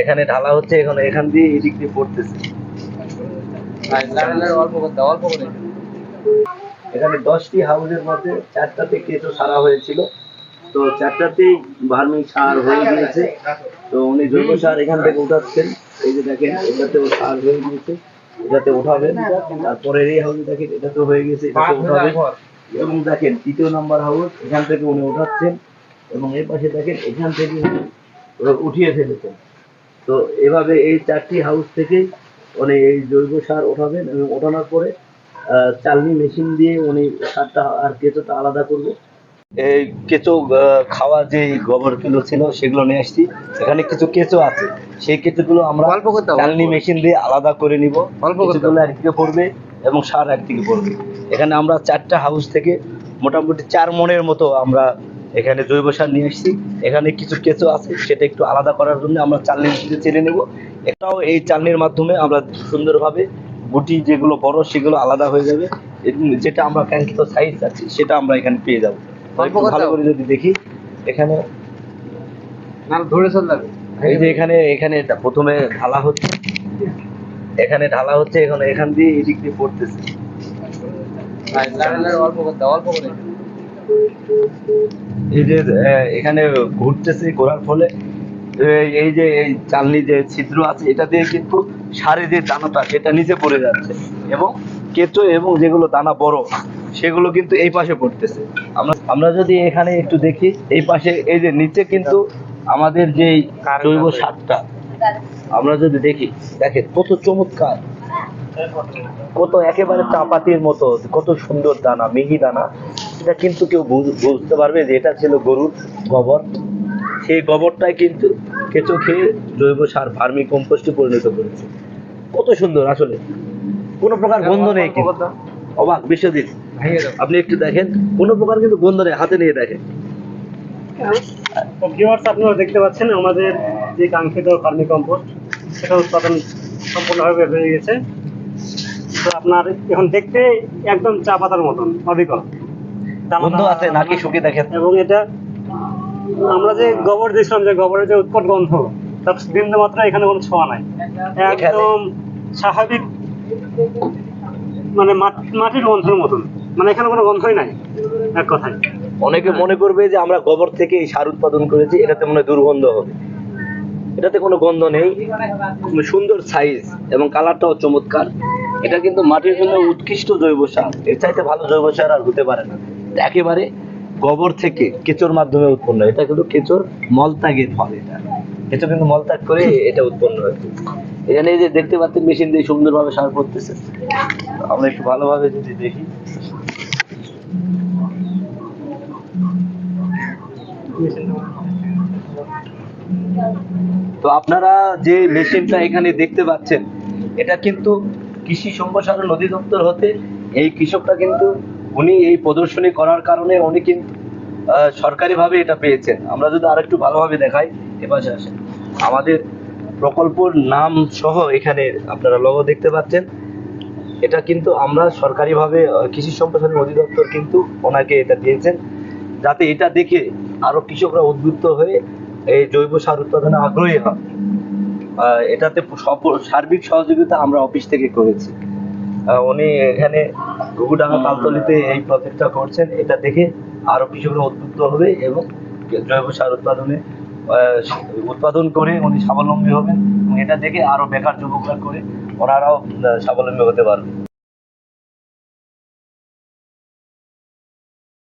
এখানে ঢালা হচ্ছে এখানে এখান দিয়ে এদিক দিয়ে পড়তেছে। এখানে দশটি হাউসের মধ্যে চারটাতে কেঁচো সারা হয়েছিল। তো চারটাতেই ভার্মি সার হয়ে গিয়েছে। তো উনি জৈব সার এখান থেকে উঠাচ্ছেন। এই যে দেখেন এটাতেও সার হয়ে গিয়েছে। এটাতে উঠাবেন। তারপরে এই হাউসে দেখেন এটাতে হয়ে গেছে এটাতে উঠাবেন। এবং দেখেন তৃতীয় নাম্বার হাউস এখান থেকে উনি উঠাচ্ছেন। এবং এর পাশে দেখেন এখান থেকে উনি উঠিয়ে ফেলেছেন। তো এভাবে এই চারটি হাউস থেকে উনি এই জৈব সার ওঠাবেন এবং ওঠানোর পরে চালনি মেশিন দিয়ে উনি সারটা আর কেঁচোটা আলাদা করবে। এই কেঁচো খাওয়া যে গোবরগুলো ছিল সেগুলো নিয়ে আসছি। এখানে কিছু কেঁচো আছে। সেই কেঁচোগুলো আমরা অল্প চালনি মেশিন দিয়ে আলাদা করে নিব। অল্প কেঁচোগুলো একদিকে পড়বে এবং সার একদিকে পড়বে। এখানে আমরা চারটা হাউস থেকে মোটামুটি চার মনের মতো আমরা এখানে জৈব সার নিয়ে এসেছি। এখানে কিছু কেঁচো আছে সেটা একটু আলাদা করার জন্য আমরা চালনি চেলে নেব। এটাও এই চালনির মাধ্যমে আমরা সুন্দরভাবে গুটি যেগুলো বড় সেগুলো আলাদা হয়ে যাবে। যেটা আমরা কাঙ্ক্ষিত সাইজ আছে সেটা আমরা এখানে পেয়ে যাব। ভালো করে যদি দেখি এখানে ধরে চল এই যে এখানে এখানে প্রথমে ঢালা হচ্ছে। এখানে ঢালা হচ্ছে এখানে এখান দিয়ে এদিক দিয়ে পড়তেছে। অল্প করে দাও অল্প করে। এই যে এখানে ঘুরতেছে ঘোরার ফলে এই- যে এই চালনি যে ছিদ্র আছে এটা দিয়ে কিন্তু সারে যে দানাটা সেটা নিচে পড়ে যাচ্ছে। এবং কেঁচো এবং যেগুলো দানা বড় সেগুলো কিন্তু এই পাশে পড়তেছে। আমরা আমরা যদি এখানে একটু দেখি এই পাশে এই যে নিচে কিন্তু আমাদের যে জৈব সারটা আমরা যদি দেখি দেখেন কত চমৎকার। কত একেবারে চাপাতির মতো কত সুন্দর দানা মিহি দানা। এটা কিন্তু কেউ বুঝতে পারবে যে এটা ছিল গরুর গোবর। সেই গোবরটাই কিন্তু কেঁচো খেয়ে জৈব সার ভার্মি কম্পোস্টে পরিণত করেছে। কত সুন্দর আসলে। কোনো প্রকার গন্ধ নেই কিন্তু। অবাক বিশ্বজিৎ। আপনি একটু দেখেন কোনো প্রকার কিন্তু গন্ধ নেই হাতে নিয়ে দেখেন। আপনারা দেখতে পাচ্ছেন আমাদের যে কাঙ্ক্ষিত ফার্মি কম্পোস্ট সেটা উৎপাদন সম্পূর্ণভাবে হয়ে গেছে। তো আপনার এখন দেখতে একদম চা পাতার মতন অবিকল। গন্ধ আছে নাকি শুকিয়ে দেখেন? এবং এটা আমরা যে গোবর দিয়েছিলাম যে গোবরের যে উৎকট গন্ধ তার বিন্দু মাত্রা এখানে কোনো ছোঁয়া নাই। একদম স্বাভাবিক মানে মাটির গন্ধের মতন। মানে এখানে কোনো গন্ধই নাই এক কথায়। অনেকে মনে করবে যে আমরা গোবর থেকে এই সার উৎপাদন করেছি এটাতে মনে দুর্গন্ধ হবে। এটাতে কোনো গন্ধ নেই সুন্দর সাইজ এবং কালারটাও চমৎকার। এটা কিন্তু মাটির জন্য উৎকৃষ্ট জৈব সার। এর চাইতে ভালো জৈব সার আর হতে পারে না। একেবারে গোবর থেকে কেঁচোর মাধ্যমে উৎপন্ন। এটা কিন্তু কেঁচোর মলত্যাগের ফল এটা। কেঁচো কিন্তু মলত্যাগ করে এটা উৎপন্ন হয়েছে এখানে এই যে দেখতে পাচ্ছেন মেশিন দিয়ে সুন্দরভাবে সার করতেছে আমরা একটু ভালোভাবে যদি দেখি। তো আপনারা যে মেশিনটা এখানে দেখতে পাচ্ছেন, এটা কিন্তু কৃষি সম্প্রসারণ অধিদপ্তর হতে এই কৃষকটা কিন্তু উনি এই প্রদর্শনী করার কারণে উনি কিন্তু সরকারিভাবে এটা পেয়েছেন। আমরা যদি আরেকটু ভালোভাবে দেখাই এপাশে আসেন। আমাদের প্রকল্পর নাম সহ এখানে আপনারা লোগো দেখতে পাচ্ছেন। এটা কিন্তু আমরা সরকারিভাবে কৃষি সম্প্রসারণ অধিদপ্তর কিন্তু ওনাকে এটা দিয়েছেন, যাতে এটা দেখে আরও কৃষকরা উদ্বুদ্ধ হয়ে এই জৈব সার উৎপাদনে আগ্রহী হয় এটাতে সার্বিক সহযোগিতা আমরা অফিস থেকে করেছি। উনি এখানে ঘুঘুডাঙ্গা কালতলিতে এই প্রজেক্টটা করছেন। এটা দেখে আরও কৃষকরা উদ্বুদ্ধ হবে এবং জৈব সার উৎপাদনে উৎপাদন করে উনি স্বাবলম্বী হবেন এবং এটা দেখে আরও বেকার যুবকরা করে ওনারাও স্বাবলম্বী হতে পারবে